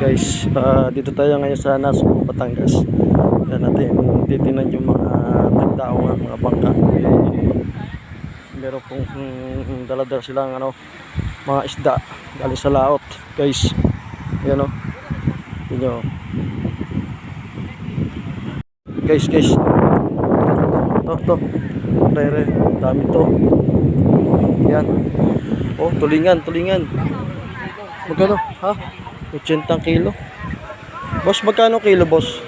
guys, ah, dito tayo ngayon sa Nasugbu, Batangas. Yan natin titinan yung mga tagdaong mga bangka. Eh, meron pong mm, daladala silang ano, mga isda galing sa laot guys. Yan o. Tingnan nyo. Guys, guys. To, to. Rere, dami to. Yan. Oh, tulingan, tulingan. Magkano? Ha? 80 kilo. Boss, magkano kilo, boss?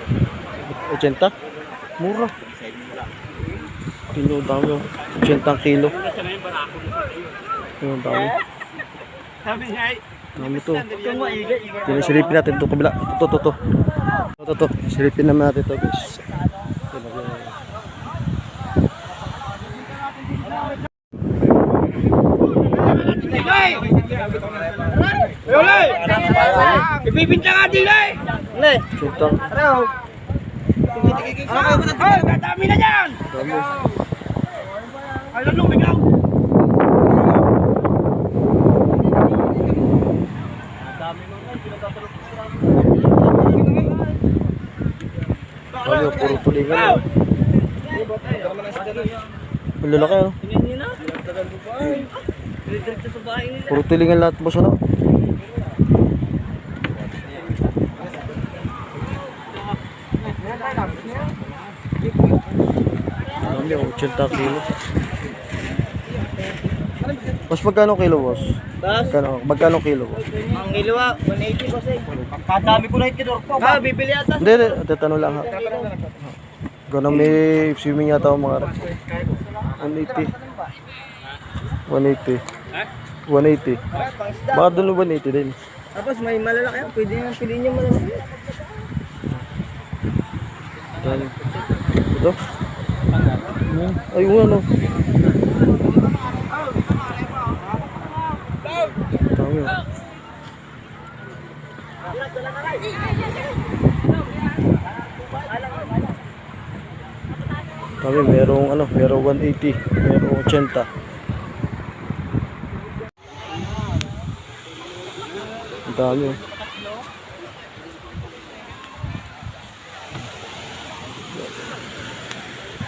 80? Mura. Kilo, dami oh. 80 kilo. Yung dami. Dami to. Tinisilipin natin ito kabila. Ito, ito, ito. Ito, ito. Silipin naman natin ito, guys. Ito na, yan. Dilay! Dilay! Ibibinta nga, Dilay! Ne! Sintang. Araw! Ay, kadami na dyan! Ay! Dami, oh, puro tulingan. oh. Ang lalaki, ano? Puro tulingan lahat, boss, ano? Dami, oh, 80 kilo. Boss, magkano kilo, boss? Magkano, magkano kilo, boss? ang ilawa, 180 kasi. Kadami ko na itinor po. Ah, bibili ata. Hindi, hindi. Tatanong lang ha. Ganun may swimming yata ako mga 180. 180. 180. Baka doon 180 din. Tapos may malalaki, pwede nang piliin yung malalaki. Yan. Ito. Ay, yung ano. Oh. Dami, merong ano, merong 180, merong 80. Ang dami. oh.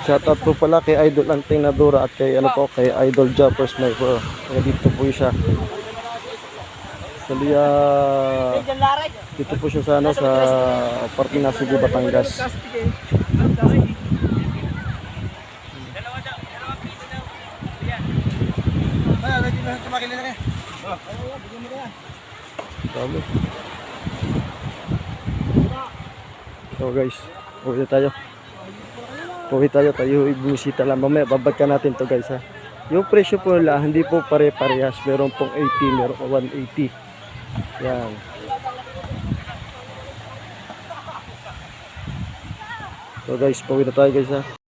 Shoutout po pala kay Idol Anting Nadura at kay ano po kay Idol Jumper Sniper. Kaya dito po siya. Sa Lia, Diyan laray. dito po siya sa ano sa parte ng Sugu, Batangas. Dami. So guys, uwi tayo. Uwi tayo, tayo ibusita lang. Mamaya babagkan natin to guys ha. Yung presyo po nila, hindi po pare-parehas. Meron pong 80, meron pong 180. Yan. So guys, pauwi na tayo guys ha.